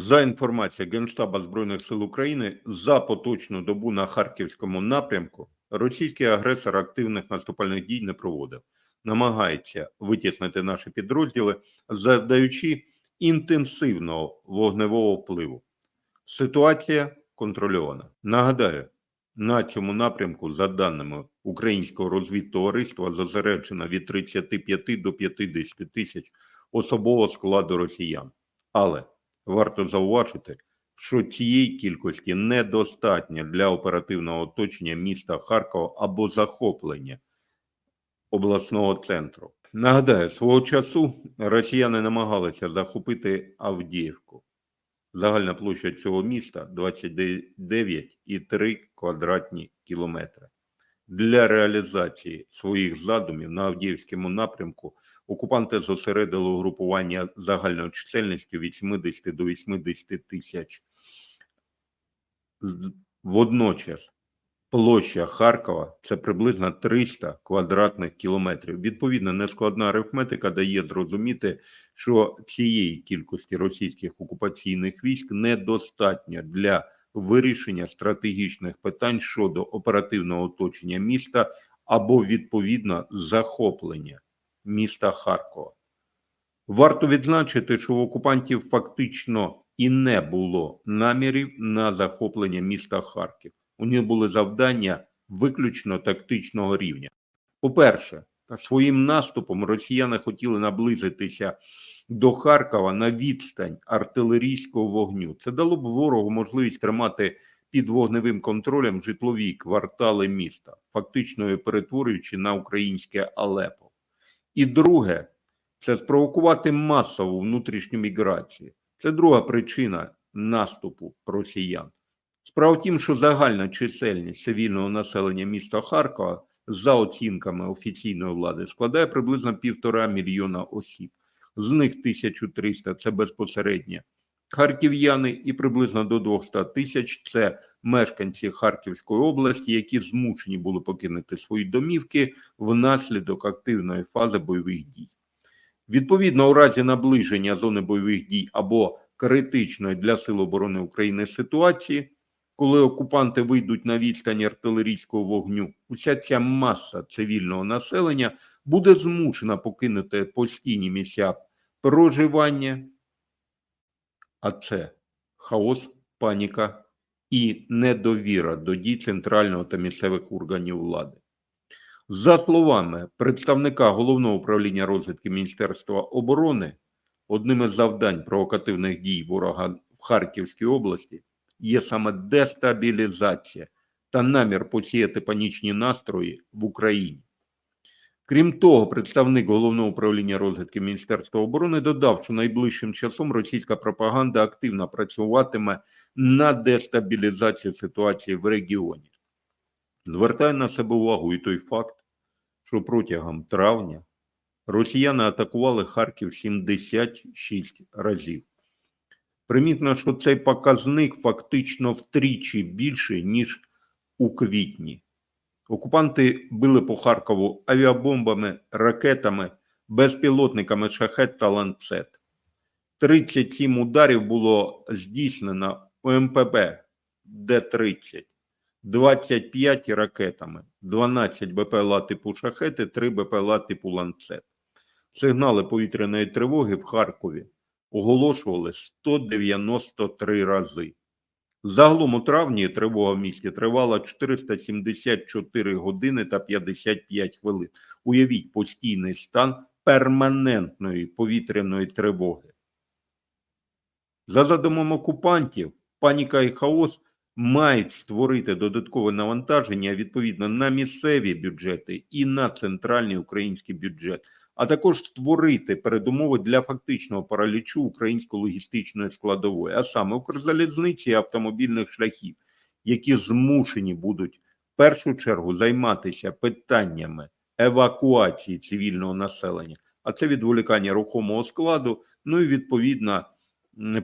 За інформацією Генштаба Збройних сил України, за поточну добу на харківському напрямку російський агресор активних наступальних дій не проводив, намагається витіснити наші підрозділи, завдаючи інтенсивного вогневого впливу. Ситуація контрольована. Нагадаю, на цьому напрямку, за даними українського розвідтовариства, зосереджено від 35 до 50 тисяч особового складу росіян. Але варто зауважити, що цієї кількості недостатньо для оперативного оточення міста Харкова або захоплення обласного центру. Нагадаю, свого часу росіяни намагалися захопити Авдіївку. Загальна площа цього міста 29,3 квадратні кілометри. Для реалізації своїх задумів на Авдіївському напрямку окупанти зосередили угрупування загальною чисельністю від 70 до 80 тисяч. Водночас площа Харкова це приблизно 300 квадратних кілометрів. Відповідно, нескладна арифметика дає зрозуміти, що цієї кількості російських окупаційних військ недостатньо для вирішення стратегічних питань щодо оперативного оточення міста або відповідно захоплення міста Харкова. Варто відзначити, що в окупантів фактично і не було намірів на захоплення міста Харків. У них були завдання виключно тактичного рівня. По-перше, своїм наступом росіяни хотіли наблизитися до Харкова на відстань артилерійського вогню. Це дало б ворогу можливість тримати під вогневим контролем житлові квартали міста, фактично перетворюючи на українське Алепо. І друге, це спровокувати масову внутрішню міграцію. Це друга причина наступу росіян. Справа в тім, що загальна чисельність цивільного населення міста Харкова за оцінками офіційної влади складає приблизно півтора мільйона осіб. З них 1300 – це безпосередньо харків'яни, і приблизно до 200 тисяч це мешканці Харківської області, які змушені були покинути свої домівки внаслідок активної фази бойових дій. Відповідно, у разі наближення зони бойових дій або критичної для Сил оборони України ситуації, коли окупанти вийдуть на відстань артилерійського вогню, уся ця маса цивільного населення буде змушена покинути постійні місця проживання, а це хаос, паніка і недовіра до дій центрального та місцевих органів влади. За словами представника головного управління розвідки Міністерства оборони, одним із завдань провокативних дій ворога в Харківській області є саме дестабілізація та намір посіяти панічні настрої в Україні. Крім того, представник головного управління розвідки Міністерства оборони додав, що найближчим часом російська пропаганда активно працюватиме на дестабілізацію ситуації в регіоні. Звертає на себе увагу і той факт, що протягом травня росіяни атакували Харків 76 разів. Примітно, що цей показник фактично втричі більший, ніж у квітні. Окупанти били по Харкову авіабомбами, ракетами, безпілотниками шахет та ланцет. 37 ударів було здійснено УМПБ Д-30, 25 ракетами, 12 БПЛА типу шахети, 3 БПЛА типу ланцет. Сигнали повітряної тривоги в Харкові оголошували 193 рази. Загалом у травні тривога в місті тривала 474 години та 55 хвилин. Уявіть постійний стан перманентної повітряної тривоги. За задумом окупантів, паніка і хаос мають створити додаткове навантаження відповідно на місцеві бюджети і на центральний український бюджет, а також створити передумови для фактичного паралічу української логістичної складової, а саме Укрзалізниці і автомобільних шляхів, які змушені будуть в першу чергу займатися питаннями евакуації цивільного населення, а це відволікання рухомого складу, ну і відповідно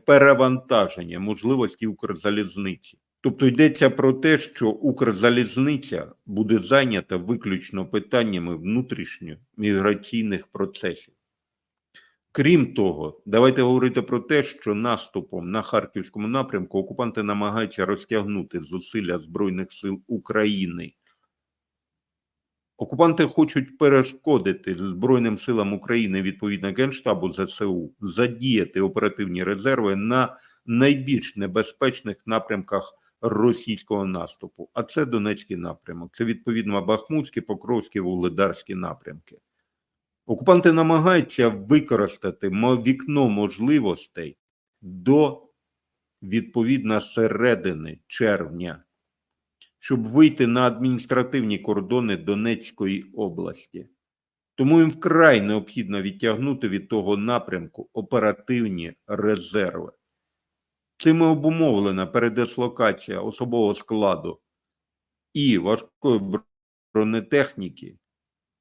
перевантаження можливості Укрзалізниці. Тобто йдеться про те, що Укрзалізниця буде зайнята виключно питаннями внутрішньоміграційних процесів. Крім того, давайте говорити про те, що наступом на харківському напрямку окупанти намагаються розтягнути зусилля Збройних сил України. Окупанти хочуть перешкодити Збройним силам України відповідно Генштабу ЗСУ задіяти оперативні резерви на найбільш небезпечних напрямках російського наступу. А це Донецький напрямок. Це відповідно Бахмутський, Покровський, Вугледарські напрямки. Окупанти намагаються використати вікно можливостей до відповідно середини червня, щоб вийти на адміністративні кордони Донецької області. Тому їм вкрай необхідно відтягнути від того напрямку оперативні резерви. Цим обумовлена передислокація особового складу і важкої бронетехніки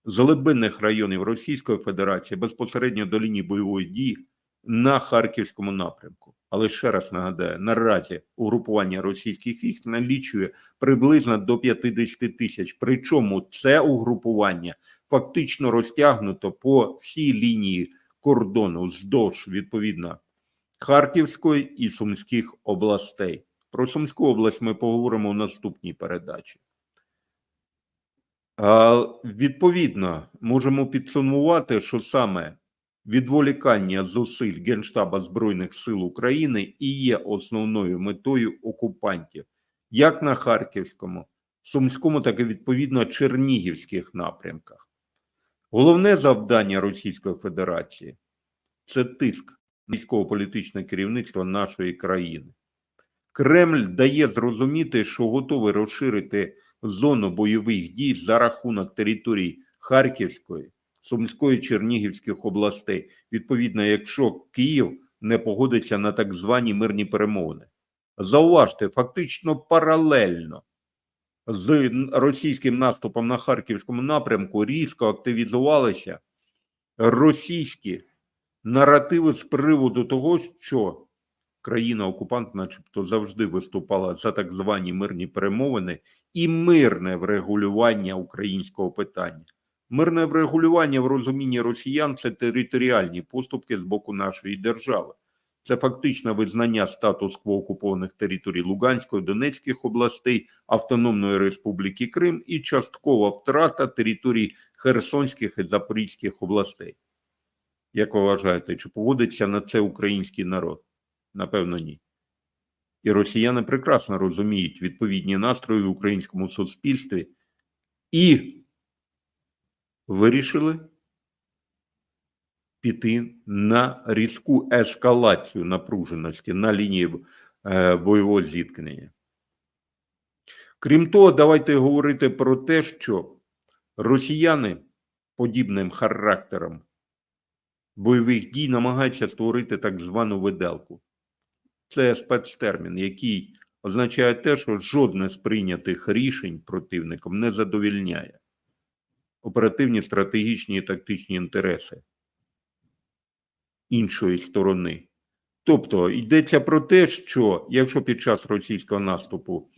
з глибинних районів Російської Федерації безпосередньо до лінії бойової дії на Харківському напрямку. Але ще раз нагадаю, наразі угрупування російських військ налічує приблизно до 50 тисяч. Причому це угрупування фактично розтягнуто по всій лінії кордону вздовж відповідно Харківської і Сумських областей. Про Сумську область ми поговоримо в наступній передачі. Відповідно, можемо підсумувати, що саме відволікання зусиль Генштаба Збройних сил України і є основною метою окупантів, як на Харківському, Сумському, так і відповідно Чернігівських напрямках. Головне завдання Російської Федерації це тиск військово-політичне керівництво нашої країни. Кремль дає зрозуміти, що готовий розширити зону бойових дій за рахунок територій Харківської, Сумської, Чернігівських областей. Відповідно, якщо Київ не погодиться на так звані мирні перемовини. Зауважте, фактично паралельно з російським наступом на Харківському напрямку різко активізувалися російські наративи з приводу того, що країна-окупант, начебто, завжди виступала за так звані мирні перемовини і мирне врегулювання українського питання. Мирне врегулювання в розумінні росіян це територіальні поступки з боку нашої держави. Це фактично визнання статус-кво окупованих територій Луганської, Донецьких областей, Автономної Республіки Крим і часткова втрата територій Херсонських і Запорізьких областей. Як ви вважаєте, чи погодиться на це український народ? Напевно, ні. І росіяни прекрасно розуміють відповідні настрої в українському суспільстві і вирішили піти на різку ескалацію напруженості на лінії е, бойового зіткнення. Крім того, давайте говорити про те, що росіяни подібним характером бойових дій намагаються створити так звану виделку. Це спецтермін, який означає те, що жодне з прийнятих рішень противником не задовільняє оперативні, стратегічні і тактичні інтереси іншої сторони. Тобто йдеться про те, що якщо під час російського наступу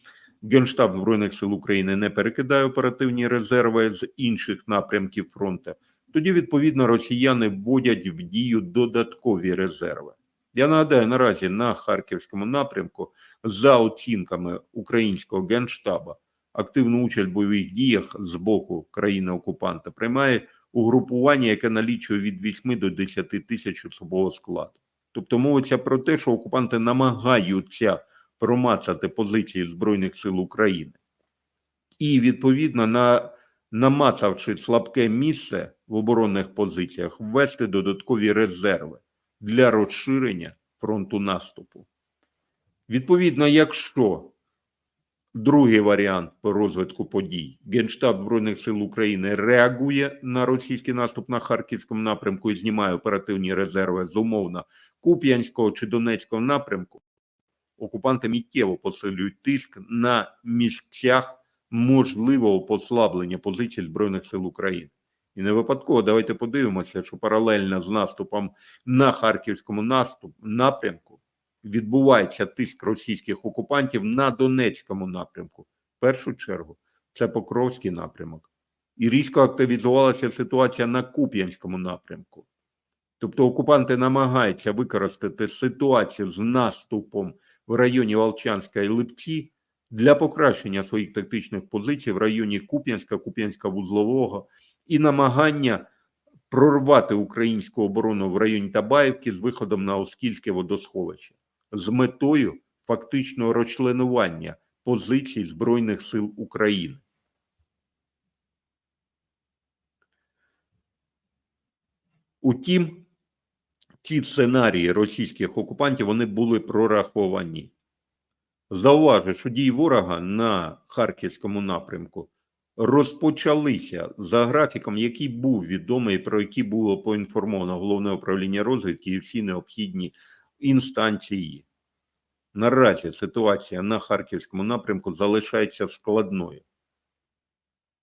Генштаб Збройних сил України не перекидає оперативні резерви з інших напрямків фронту, тоді відповідно росіяни вводять в дію додаткові резерви. Я нагадаю, наразі на харківському напрямку, за оцінками українського генштаба, активну участь в бойових діях з боку країни-окупанта приймає угрупування, яке налічує від 8 до 10 тисяч особового складу. Тобто мовиться про те, що окупанти намагаються промацати позиції Збройних сил України. І відповідно на намацавши слабке місце в оборонних позиціях, ввести додаткові резерви для розширення фронту наступу. Відповідно, якщо другий варіант по розвитку подій Генштаб Збройних сил України реагує на російський наступ на Харківському напрямку і знімає оперативні резерви з умовно Куп'янського чи Донецького напрямку, окупанти миттєво посилюють тиск на місцях можливого послаблення позицій Збройних сил України. І не випадково давайте подивимося, що паралельно з наступом на харківському наступ напрямку відбувається тиск російських окупантів на Донецькому напрямку. В першу чергу це Покровський напрямок. І різко активізувалася ситуація на Куп'янському напрямку. Тобто окупанти намагаються використати ситуацію з наступом в районі Волчанська і Липці для покращення своїх тактичних позицій в районі Куп'янська, Куп'янська-Вузлового і намагання прорвати українську оборону в районі Табаївки з виходом на Оскільське водосховище з метою фактичного розчленування позицій Збройних сил України. Утім, ці сценарії російських окупантів вони були прораховані. Зауважу, що дії ворога на харківському напрямку розпочалися за графіком, який був відомий, про який було поінформовано головне управління розвідки і всі необхідні інстанції. Наразі ситуація на харківському напрямку залишається складною,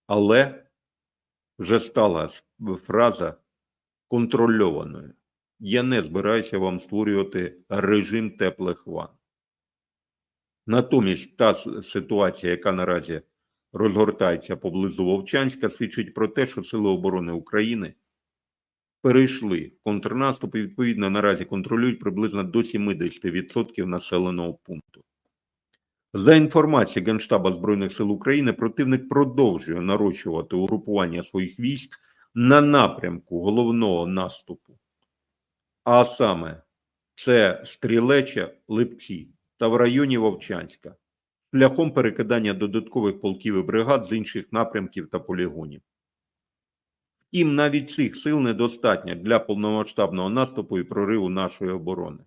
але вже стала фраза контрольованою. Я не збираюся вам створювати режим теплих ван. Натомість та ситуація, яка наразі розгортається поблизу Вовчанська, свідчить про те, що Сили оборони України перейшли контрнаступ і відповідно наразі контролюють приблизно до 70% населеного пункту. За інформацією Генштаба Збройних сил України, противник продовжує нарощувати угрупування своїх військ на напрямку головного наступу. А саме це Стрілеча, Липці та в районі Вовчанська, шляхом перекидання додаткових полків і бригад з інших напрямків та полігонів. Втім, навіть цих сил недостатньо для повномасштабного наступу і прориву нашої оборони.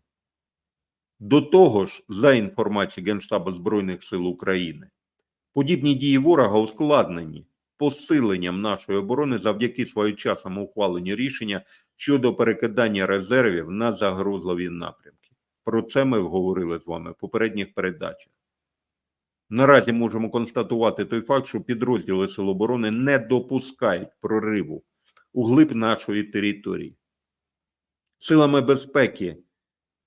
До того ж, за інформацією Генштабу Збройних сил України, подібні дії ворога ускладнені посиленням нашої оборони завдяки своєчасному ухваленню рішення щодо перекидання резервів на загрозливі напрямки. Про це ми говорили з вами в попередніх передачах. Наразі можемо констатувати той факт, що підрозділи Сил оборони не допускають прориву у глиб нашої території. Силами безпеки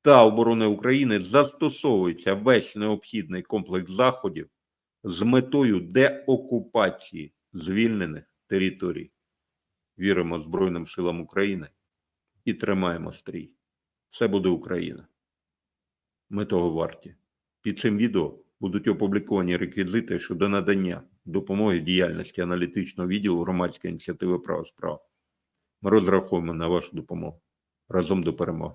та оборони України застосовується весь необхідний комплекс заходів з метою деокупації звільнених територій. Віримо Збройним силам України і тримаємо стрій. Все буде Україна. Ми того варті. Під цим відео будуть опубліковані реквізити щодо надання допомоги діяльності аналітичного відділу громадської ініціативи права справ. Ми розраховуємо на вашу допомогу. Разом до перемоги.